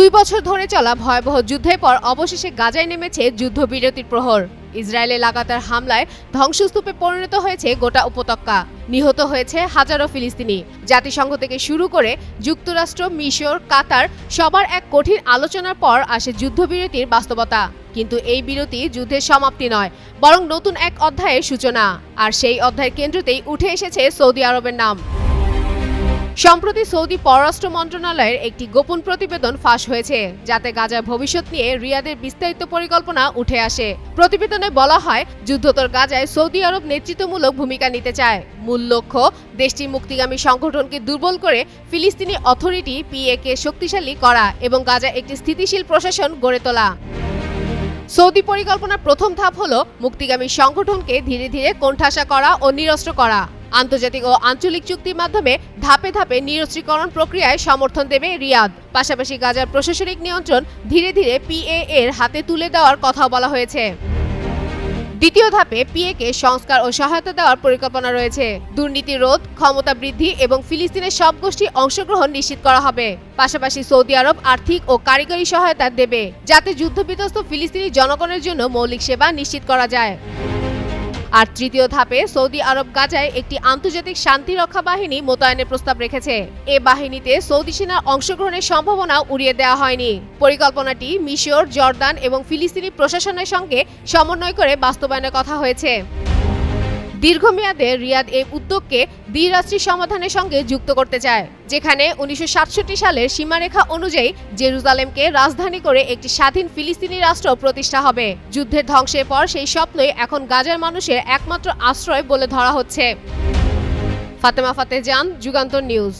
দুই বছর ধরে চলা ভয়াবহ যুদ্ধের পর অবশেষে গাজায় নেমেছে যুদ্ধবিরতির প্রহর। ইসরায়েলে লাগাতার হামলায় ধ্বংসস্তূপে পরিণত হয়েছে গোটা উপত্যকা। নিহত হয়েছে হাজারো ফিলিস্তিনি। জাতিসংঘ থেকে শুরু করে যুক্তরাষ্ট্র, মিশর, কাতার সবার এক কঠিন আলোচনার পর আসে যুদ্ধবিরতির বাস্তবতা। কিন্তু এই বিরতি যুদ্ধের সমাপ্তি নয়, বরং নতুন এক অধ্যায়ের সূচনা। আর সেই অধ্যায়ের কেন্দ্রতেই উঠে এসেছে সৌদি আরবের নাম। সম্প্রতি সৌদি পররাষ্ট্র মন্ত্রণালয়ের একটি গোপন প্রতিবেদন ফাঁস হয়েছে, যাতে গাজার ভবিষ্যৎ নিয়ে রিয়াদের বিস্তারিত পরিকল্পনা উঠে আসে। প্রতিবেদনে বলা হয়, যুদ্ধোত্তর গাজায় সৌদি আরব নেতৃত্বমূলক ভূমিকা নিতে চায়। মূল লক্ষ্য দেশটির মুক্তিগামী সংগঠনকে দুর্বল করে ফিলিস্তিনি অথরিটি পিএ কে শক্তিশালী করা এবং গাজায় একটি স্থিতিশীল প্রশাসন গড়ে তোলা। সৌদি পরিকল্পনার প্রথম ধাপ হল, মুক্তিগামী সংগঠনকে ধীরে ধীরে কোণঠাসা করা ও নিরস্ত্র করা। আন্তর্জাতিক ও আঞ্চলিক চুক্তির মাধ্যমে ধাপে ধাপে নিরস্ত্রীকরণ প্রক্রিয়ায় সমর্থন দেবে রিয়াদ। পাশাপাশি গাজার প্রশাসনিক নিয়ন্ত্রণ ধীরে ধীরে পিএ এর হাতে তুলে দেওয়ার কথাও বলা হয়েছে। দ্বিতীয় ধাপে পিএকে সংস্কার ও সহায়তা দেওয়ার পরিকল্পনা রয়েছে। দুর্নীতি রোধ, ক্ষমতা বৃদ্ধি এবং ফিলিস্তিনের সব গোষ্ঠী অংশগ্রহণ নিশ্চিত করা হবে। পাশাপাশি সৌদি আরব আর্থিক ও কারিগরি সহায়তা দেবে, যাতে যুদ্ধবিধ্বস্ত ফিলিস্তিনি জনগণের জন্য মৌলিক সেবা নিশ্চিত করা যায়। আর তৃতীয় ধাপে সৌদি আরব গাজায় একটি আন্তর্জাতিক শান্তি রক্ষা বাহিনী মোতায়েনের প্রস্তাব রেখেছে। এ বাহিনীতে সৌদি সেনার অংশগ্রহণের সম্ভাবনা উড়িয়ে দেওয়া হয়নি। পরিকল্পনাটি মিশর, জর্দান এবং ফিলিস্তিনি প্রশাসনের সঙ্গে সমন্বয় করে বাস্তবায়নের কথা হয়েছে। দীর্ঘমেয়াদে রিয়াদ এই উদ্যোগকে দ্বিরাষ্ট্রীয় সমাধানের সঙ্গে যুক্ত করতে চায়, যেখানে উনিশশো সাতষট্টি সালের সীমারেখা অনুযায়ী জেরুজালেমকে রাজধানী করে একটি স্বাধীন ফিলিস্তিনি রাষ্ট্র প্রতিষ্ঠা হবে। যুদ্ধের ধ্বংসের পর সেই স্বপ্নই এখন গাজার মানুষের একমাত্র আশ্রয় বলে ধরা হচ্ছে। ফাতেমা ফাতে যান যুগান্তর নিউজ।